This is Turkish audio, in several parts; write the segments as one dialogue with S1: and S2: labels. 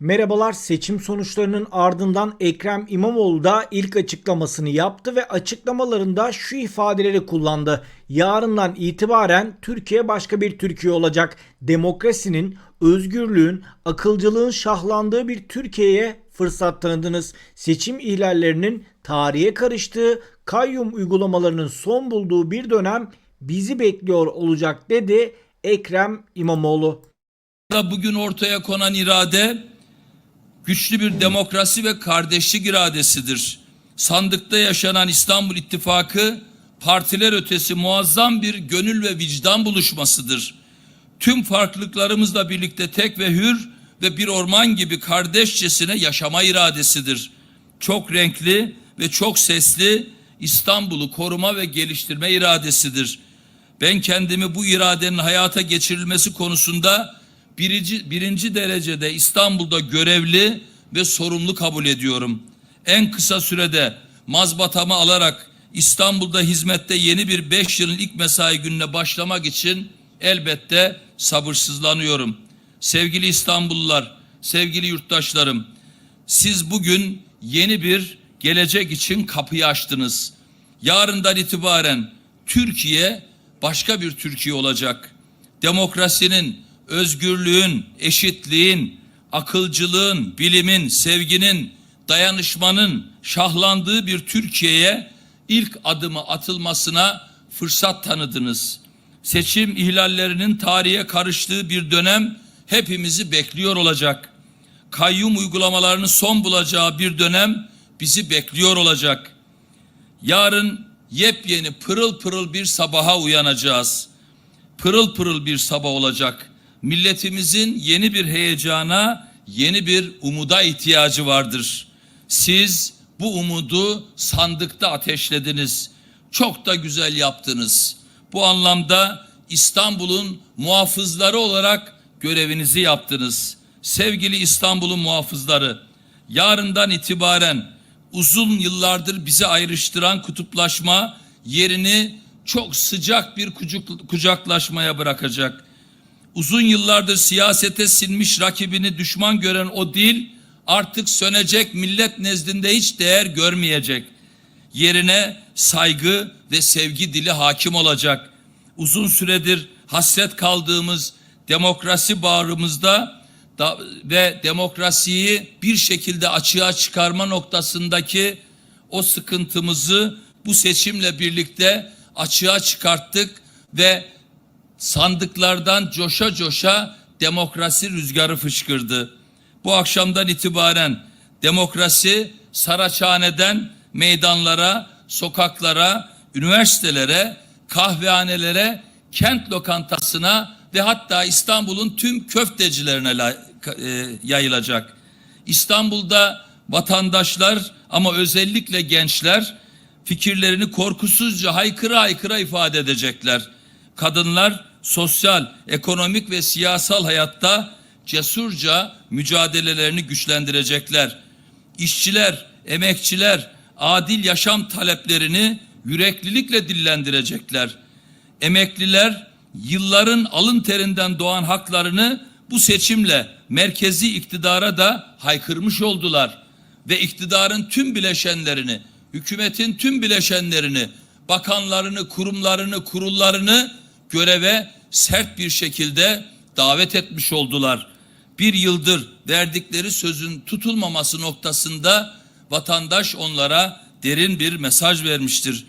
S1: Merhabalar seçim sonuçlarının ardından Ekrem İmamoğlu da ilk açıklamasını yaptı ve açıklamalarında şu ifadeleri kullandı. Yarından itibaren Türkiye başka bir Türkiye olacak. Demokrasinin, özgürlüğün, akılcılığın şahlandığı bir Türkiye'ye fırsat tanıdınız. Seçim ihlallerinin tarihe karıştığı, kayyum uygulamalarının son bulduğu bir dönem bizi bekliyor olacak dedi Ekrem İmamoğlu.
S2: bugün ortaya konan irade güçlü bir demokrasi ve kardeşlik iradesidir. Sandıkta yaşanan İstanbul İttifakı partiler ötesi muazzam bir gönül ve vicdan buluşmasıdır. Tüm farklılıklarımızla birlikte tek ve hür ve bir orman gibi kardeşçesine yaşama iradesidir. Çok renkli ve çok sesli İstanbul'u koruma ve geliştirme iradesidir. Ben kendimi bu iradenin hayata geçirilmesi konusunda birinci, birinci derecede İstanbul'da görevli ve sorumlu kabul ediyorum. En kısa sürede mazbatamı alarak İstanbul'da hizmette yeni bir beş yılın ilk mesai gününe başlamak için elbette sabırsızlanıyorum. Sevgili İstanbullular, sevgili yurttaşlarım, siz bugün yeni bir gelecek için kapıyı açtınız. Yarından itibaren Türkiye başka bir Türkiye olacak. Demokrasinin, özgürlüğün, eşitliğin, akılcılığın, bilimin, sevginin, dayanışmanın şahlandığı bir Türkiye'ye ilk adımı atılmasına fırsat tanıdınız. Seçim ihlallerinin tarihe karıştığı bir dönem hepimizi bekliyor olacak. Kayyum uygulamalarının son bulacağı bir dönem bizi bekliyor olacak. Yarın yepyeni pırıl pırıl bir sabaha uyanacağız. Pırıl pırıl bir sabah olacak. Milletimizin yeni bir heyecana, yeni bir umuda ihtiyacı vardır. Siz bu umudu sandıkta ateşlediniz. Çok da güzel yaptınız. Bu anlamda İstanbul'un muhafızları olarak görevinizi yaptınız. Sevgili İstanbul'un muhafızları, yarından itibaren uzun yıllardır bizi ayrıştıran kutuplaşma yerini çok sıcak bir kucaklaşmaya bırakacak. Uzun yıllardır siyasete sinmiş rakibini düşman gören o dil artık sönecek millet nezdinde hiç değer görmeyecek. Yerine saygı ve sevgi dili hakim olacak. Uzun süredir hasret kaldığımız demokrasi bağrımızda da, ve demokrasiyi bir şekilde açığa çıkarma noktasındaki o sıkıntımızı bu seçimle birlikte açığa çıkarttık ve sandıklardan coşa coşa demokrasi rüzgarı fışkırdı. Bu akşamdan itibaren demokrasi Saraçhane'den meydanlara, sokaklara, üniversitelere, kahvehanelere, kent lokantasına ve hatta İstanbul'un tüm köftecilerine e, yayılacak. İstanbul'da vatandaşlar ama özellikle gençler fikirlerini korkusuzca haykıra haykıra ifade edecekler. Kadınlar sosyal, ekonomik ve siyasal hayatta cesurca mücadelelerini güçlendirecekler. İşçiler, emekçiler adil yaşam taleplerini yüreklilikle dillendirecekler. Emekliler yılların alın terinden doğan haklarını bu seçimle merkezi iktidara da haykırmış oldular ve iktidarın tüm bileşenlerini, hükümetin tüm bileşenlerini, bakanlarını, kurumlarını, kurullarını göreve sert bir şekilde davet etmiş oldular. Bir yıldır verdikleri sözün tutulmaması noktasında vatandaş onlara derin bir mesaj vermiştir.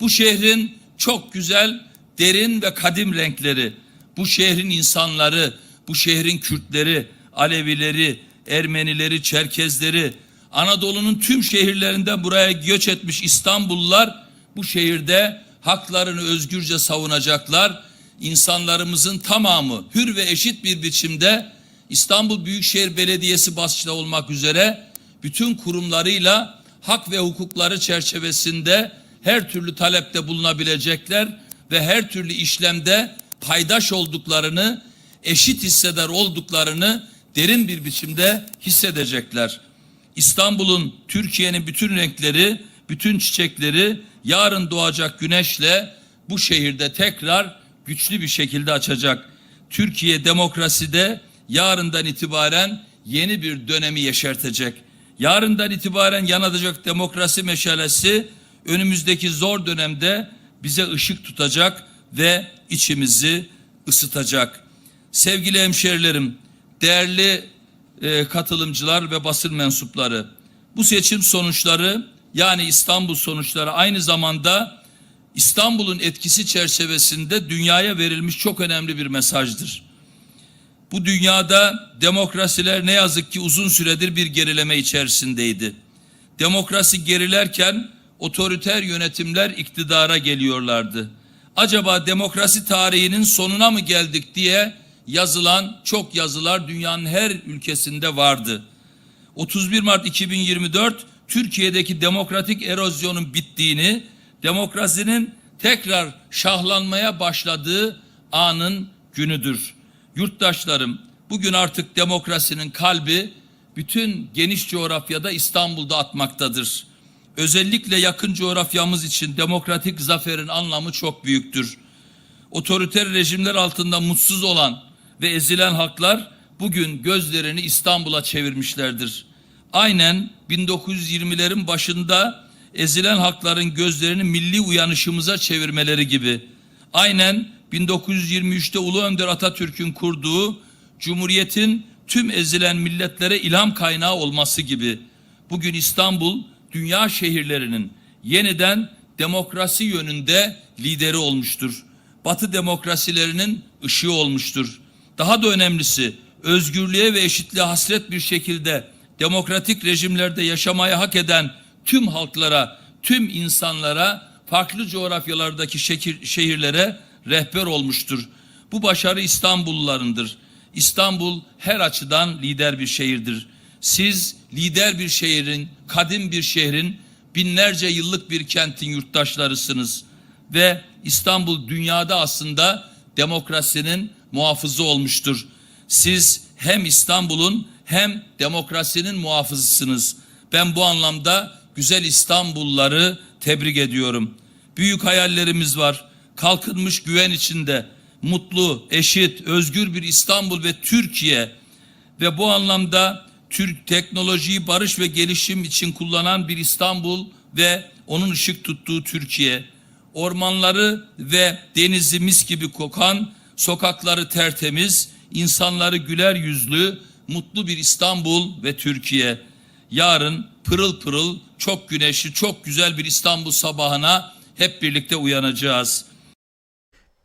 S2: Bu şehrin çok güzel, derin ve kadim renkleri, bu şehrin insanları, bu şehrin Kürtleri, Alevileri, Ermenileri, Çerkezleri, Anadolu'nun tüm şehirlerinden buraya göç etmiş İstanbullular bu şehirde haklarını özgürce savunacaklar. İnsanlarımızın tamamı hür ve eşit bir biçimde İstanbul Büyükşehir Belediyesi başta olmak üzere bütün kurumlarıyla hak ve hukukları çerçevesinde her türlü talepte bulunabilecekler ve her türlü işlemde paydaş olduklarını, eşit hisseder olduklarını derin bir biçimde hissedecekler. İstanbul'un, Türkiye'nin bütün renkleri, bütün çiçekleri yarın doğacak güneşle bu şehirde tekrar güçlü bir şekilde açacak. Türkiye demokraside yarından itibaren yeni bir dönemi yeşertecek. Yarından itibaren yanacak demokrasi meşalesi önümüzdeki zor dönemde bize ışık tutacak ve içimizi ısıtacak. Sevgili hemşerilerim, değerli e, katılımcılar ve basın mensupları, bu seçim sonuçları yani İstanbul sonuçları aynı zamanda İstanbul'un etkisi çerçevesinde dünyaya verilmiş çok önemli bir mesajdır. Bu dünyada demokrasiler ne yazık ki uzun süredir bir gerileme içerisindeydi. Demokrasi gerilerken otoriter yönetimler iktidara geliyorlardı. Acaba demokrasi tarihinin sonuna mı geldik diye yazılan çok yazılar dünyanın her ülkesinde vardı. 31 Mart 2024 Türkiye'deki demokratik erozyonun bittiğini, demokrasinin tekrar şahlanmaya başladığı anın günüdür. Yurttaşlarım, bugün artık demokrasinin kalbi bütün geniş coğrafyada İstanbul'da atmaktadır. Özellikle yakın coğrafyamız için demokratik zaferin anlamı çok büyüktür. Otoriter rejimler altında mutsuz olan ve ezilen halklar bugün gözlerini İstanbul'a çevirmişlerdir. Aynen 1920'lerin başında ezilen halkların gözlerini milli uyanışımıza çevirmeleri gibi. Aynen 1923'te Ulu Önder Atatürk'ün kurduğu Cumhuriyet'in tüm ezilen milletlere ilham kaynağı olması gibi. Bugün İstanbul dünya şehirlerinin yeniden demokrasi yönünde lideri olmuştur. Batı demokrasilerinin ışığı olmuştur. Daha da önemlisi özgürlüğe ve eşitliğe hasret bir şekilde demokratik rejimlerde yaşamayı hak eden tüm halklara, tüm insanlara, farklı coğrafyalardaki şekir, şehirlere rehber olmuştur. Bu başarı İstanbullularındır. İstanbul her açıdan lider bir şehirdir. Siz lider bir şehrin, kadim bir şehrin, binlerce yıllık bir kentin yurttaşlarısınız. Ve İstanbul dünyada aslında demokrasinin muhafızı olmuştur. Siz hem İstanbul'un hem demokrasinin muhafızısınız. Ben bu anlamda güzel İstanbulluları tebrik ediyorum. Büyük hayallerimiz var. Kalkınmış güven içinde mutlu, eşit, özgür bir İstanbul ve Türkiye ve bu anlamda Türk teknolojiyi barış ve gelişim için kullanan bir İstanbul ve onun ışık tuttuğu Türkiye. Ormanları ve denizi mis gibi kokan, sokakları tertemiz, insanları güler yüzlü, mutlu bir İstanbul ve Türkiye. Yarın pırıl pırıl, çok güneşli, çok güzel bir İstanbul sabahına hep birlikte uyanacağız.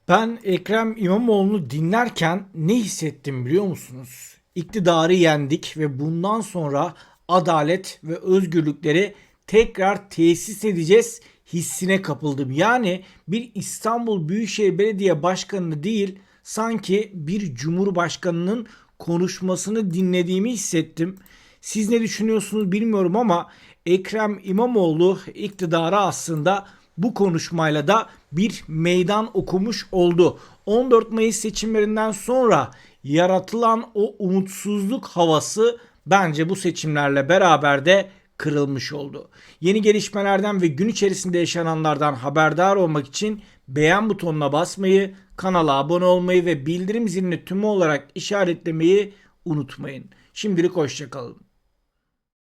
S1: Ben Ekrem İmamoğlu'nu dinlerken ne hissettim biliyor musunuz? İktidarı yendik ve bundan sonra adalet ve özgürlükleri tekrar tesis edeceğiz hissine kapıldım. Yani bir İstanbul Büyükşehir Belediye Başkanı değil sanki bir cumhurbaşkanının konuşmasını dinlediğimi hissettim. Siz ne düşünüyorsunuz bilmiyorum ama Ekrem İmamoğlu iktidara aslında bu konuşmayla da bir meydan okumuş oldu. 14 Mayıs seçimlerinden sonra yaratılan o umutsuzluk havası bence bu seçimlerle beraber de kırılmış oldu. Yeni gelişmelerden ve gün içerisinde yaşananlardan haberdar olmak için beğen butonuna basmayı, kanala abone olmayı ve bildirim zilini tümü olarak işaretlemeyi unutmayın. Şimdilik hoşçakalın.